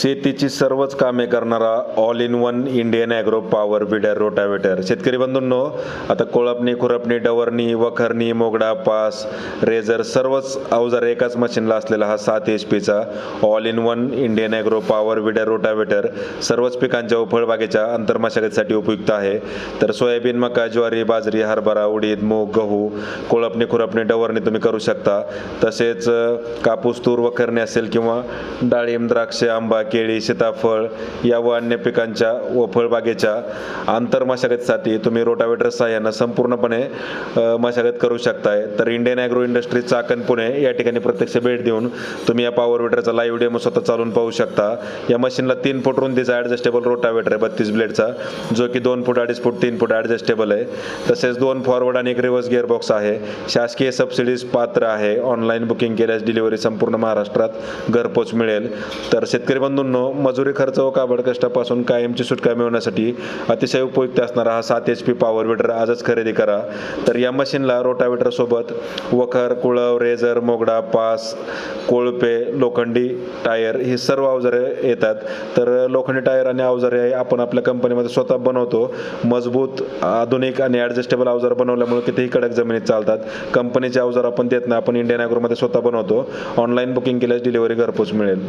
शेतीची सर्वच कामे करणारा all in one Indian agro power weeder rotavator शेतकरी बंधूंनो आता कोळपणी खुरपणी डवरणी वखरणी मोगडा पास रेझर सर्वच अवजार एकाच मशीनला असलेला हा सात एच पीचा all in one Indian agro power weeder rotavator सर्वच पिकांच्या व फळबागेच्या अंतर्मशागतीसाठी उपयुक्त आहे. तर सोयाबीन मका ज्वारी बाजरी हरभरा उडीद मूग गहू कोळपणी खुरपणी डवरणी तुम्ही करू शकता. तसेच कापूस तूर वखरणी असेल किंवा डाळिंब द्राक्ष आंबा केळी सीताफळ या व अन्य पिकांच्या व फळबागेच्या आंतर मशागतीसाठी तुम्ही रोटावेटर सहाय्यानं संपूर्णपणे मशागत करू शकताय. तर Indian agro industry Chakan Pune या ठिकाणी प्रत्यक्ष भेट देऊन तुम्ही या पॉवर वेटरचा लाईव्ह डेमो स्वतः चालून पाहू शकता. या मशीनला तीन फूट रुंदीचा ॲडजस्टेबल रोटावेटर आहे बत्तीस ब्लेडचा जो की दोन फूट अडीच फूट तीन फूट ॲडजस्टेबल आहे. तसेच दोन फॉरवर्ड आणि एक रिव्हर्स गिअरबॉक्स आहे. शासकीय सबसिडीज पात्र आहे. ऑनलाईन बुकिंग केल्यास डिलिव्हरी संपूर्ण महाराष्ट्रात घरपोच मिळेल. तर शेतकरी बंधूंनो मजुरी खर्च व काबड कष्टापासून कायमची सुटका मिळवण्यासाठी अतिशय उपयुक्त असणारा हा सात एच पी पॉवर विडर आजच खरेदी करा. तर या मशीनला रोटावेटरसोबत वखर कुळव रेझर मोगडा पास कोळपे लोखंडी टायर ही सर्व अवजारे येतात. तर लोखंडी टायर आणि अवजारे आपण आपल्या कंपनीमध्ये स्वतः बनवतो. मजबूत आधुनिक आणि ॲडजस्टेबल अवजार बनवल्यामुळे कितीही कडक जमिनीत चालतात. कंपनीचे अवजार आपण देत नाही आपण इंडियन ॲग्रोमध्ये स्वतः बनवतो. ऑनलाईन बुकिंग केल्यास डिलिव्हरी घरपोच मिळेल.